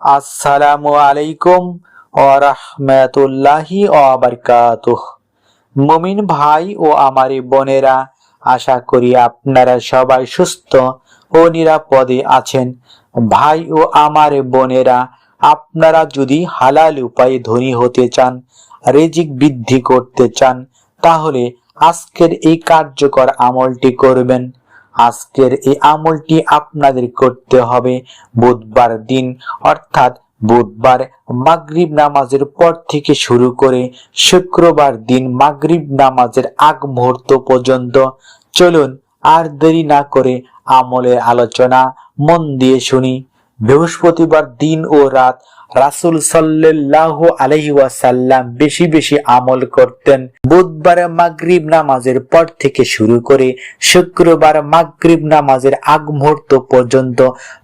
আসসালামু আলাইকুম ও রহমতুল্লাহি মুমিন ভাই ও আমার বোনেরা, আশা করি আপনারা সবাই সুস্থ ও নিরাপদে আছেন। ভাই ও আমার বোনেরা, আপনারা যদি হালাল উপায়ে ধনী হতে চান, রেজিক বৃদ্ধি করতে চান, তাহলে আজকের এই কার্যকর আমলটি করবেন। আজকের এই আমলটি আপনাদের করতে হবে বুধবার দিন, অর্থাৎ বুধবার মাগরিব নামাজের পর থেকে শুরু করে শুক্রবার দিন মাগরিব নামাজের আগ মুহূর্ত পর্যন্ত। চলুন আর দেরি না করে আমলের আলোচনা মন দিয়ে শুনি। বৃহস্পতিবার দিন ও রাত রাসুল সাল্লাহ আলহি ওয়াসাল্লাম বেশি বেশি আমল করতেন। বুধবার মাগরিব নামাজের পর থেকে শুরু করে শুক্রবার মাগরিব নামাজের আগ মুহূর্ত পর্যন্ত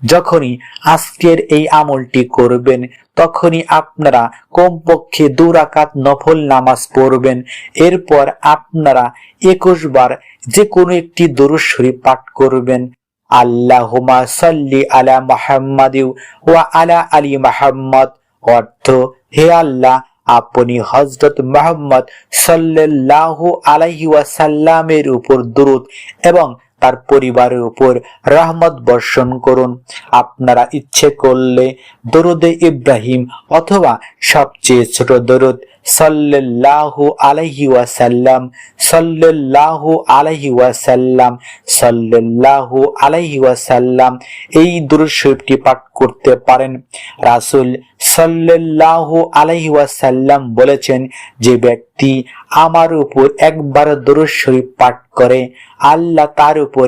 যখনই আজকের এই আমলটি করবেন, তখনই আপনারা কমপক্ষে দু রাকাত নফল নামাজ পড়বেন। এরপর আপনারা একুশ বার যে কোনো একটি দরুদ শরীফ পাঠ করবেন। আল্লাহুমা সাল্লি আলা মুহাম্মাদ ওয়া আলা আলি মুহাম্মদ। অর্থ, হে আল্লাহ, আপনি হজরত মোহাম্মদ সাল্লাল্লাহু আলাইহি ওয়াসাল্লামের উপর দুরুদ এবং তার পরিবারের উপর রহমত বর্ষণ করুন। আপনারা ইচ্ছে করলে দরুদে ইব্রাহিম অথবা সবচেয়ে ছোট দরুদ সাল্লাল্লাহু আলাইহি ওয়াসাল্লাম, সাল্লাল্লাহু আলাইহি ওয়াসাল্লাম, সাল্লাল্লাহু আলাইহি ওয়াসাল্লাম এই দরুদ শরীফটি পাঠ করতে পারেন। রাসূল সাল্লাল্লাহু আলাইহি ওয়াসাল্লাম বলেছেন, যে ব্যক্তি আমার উপর একবার দরুদ শরীফ পাঠ করে, আল্লাহ তার উপর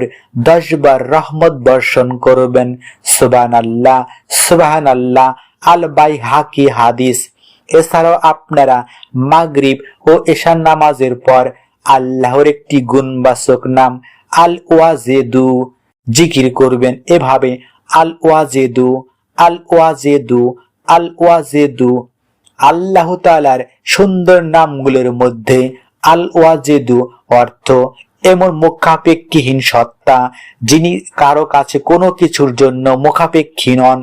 দশবার রহমত বর্ষণ করবেন। সুবান আল্লাহ সুবাহান আল্লাহ আল বাই হাকি হাদিস। এছাড়াও আপনারা মাগরিব ও এশান নামাজের পর আল্লাহর একটি গুণবাচক নাম আল ওয়াজেদু জিকির করবেন। এভাবে আল ওয়াজেদু আল ওয়াজেদু আল ওয়াজেদু আল্লাহ তালার সুন্দর নামগুলোর মধ্যে আল ওয়াজেদু অর্থ এমন মুখাপেক্ষীহীন সত্তা যিনি কারও কাছে কোনো কিছুর জন্য মুখাপেক্ষী নন।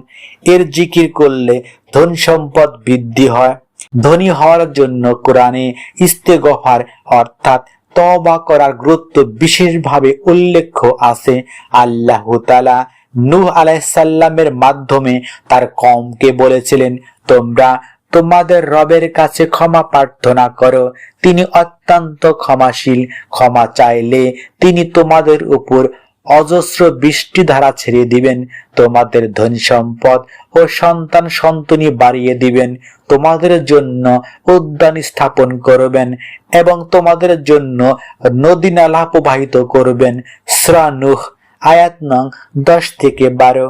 এর জিকির করলে ধন সম্পদ বৃদ্ধি হয়। ধনী হওয়ার জন্য কোরআনে ইস্তেগফার অর্থাৎ তবা করার গুরুত্ব বিশেষভাবে উল্লেখ্য আছে। আল্লাহ তালা নূহ আলাইসাল্লামের মাধ্যমে তার কমকে বলেছিলেন, তোমরা তোমাদের রবের কাছে ক্ষমা প্রার্থনা করো। তিনি অত্যন্ত ক্ষমাশীল। ক্ষমা চাইলে তিনি তোমাদের উপর অজস্র বৃষ্টি ধারা ছেড়ে দিবেন। তোমাদের ধন সম্পদ ও সন্তান সন্তনি বাড়িয়ে দিবেন। তোমাদের জন্য উদ্যান স্থাপন করবেন এবং তোমাদের জন্য নদী নালা প্রবাহিত করবেন। শ্রানুহ আয়াত নং দশ থেকে বারো।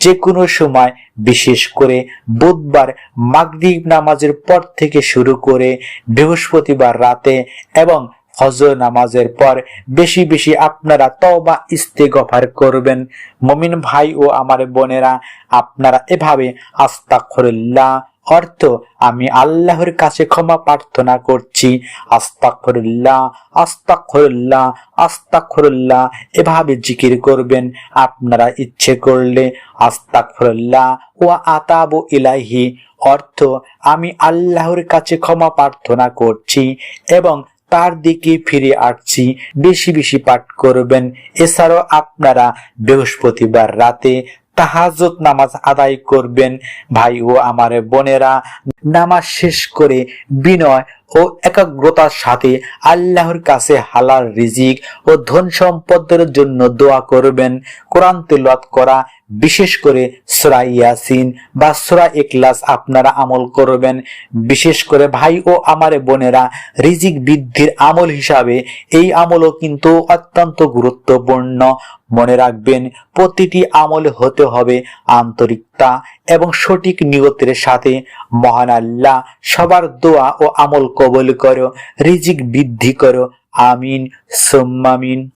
যে কোনো সময়, বিশেষ করে বুধবার মাগরিব নামাজের পর থেকে শুরু করে বৃহস্পতিবার রাতে এবং ফজর নামাজের পর বেশি বেশি আপনারা তওবা, ইস্তেগফার করবেন। মমিন ভাই ও আমার বোনেরা, আপনারা এভাবে আস্তাগফিরুল্লাহ অর্থ, আমি আল্লাহর কাছে ক্ষমা প্রার্থনা করছি। আস্তাগফিরুল্লাহ আস্তাগফিরুল্লাহ আস্তাগফিরুল্লাহ। এভাবে জিকির করবেন, আপনারা ইচ্ছে করলে আস্তাগফিরুল্লাহ ওয়া আতাবু ইলাহি অর্থ, আমি আল্লাহর কাছে ক্ষমা প্রার্থনা করছি এবং তার দিকে ফিরে আসছি, বেশি বেশি পাঠ করবেন। এছাড়াও আপনারা বৃহস্পতিবার রাতে তাহাজত নামাজ আদায় করবেন ভাই ও আমার বোনেরা। নামাজ শেষ করে বিনয় ও একাগ্রতার সাথে আল্লাহর কাছে হালাল রিজিক ও ধন সম্পদের জন্য দোয়া করবেন। কোরআন তেলত করা বিশেষ করে সুরা ইয়াসিন বা সুরা ইখলাস আপনারা আমল করবেন। বিশেষ করে ভাই ও আমার বোনেরা, রিজিক বৃদ্ধির আমল হিসাবে এই আমলও কিন্তু অত্যন্ত গুরুত্বপূর্ণ। মনে রাখবেন, প্রতিটি আমল হতে হবে আন্তরিকতা এবং সঠিক নিয়তের সাথে। মহান আল্লাহ সবার দোয়া ও আমল কবল করো, রিজিক বৃদ্ধি করো। আমিন সোম্মামিন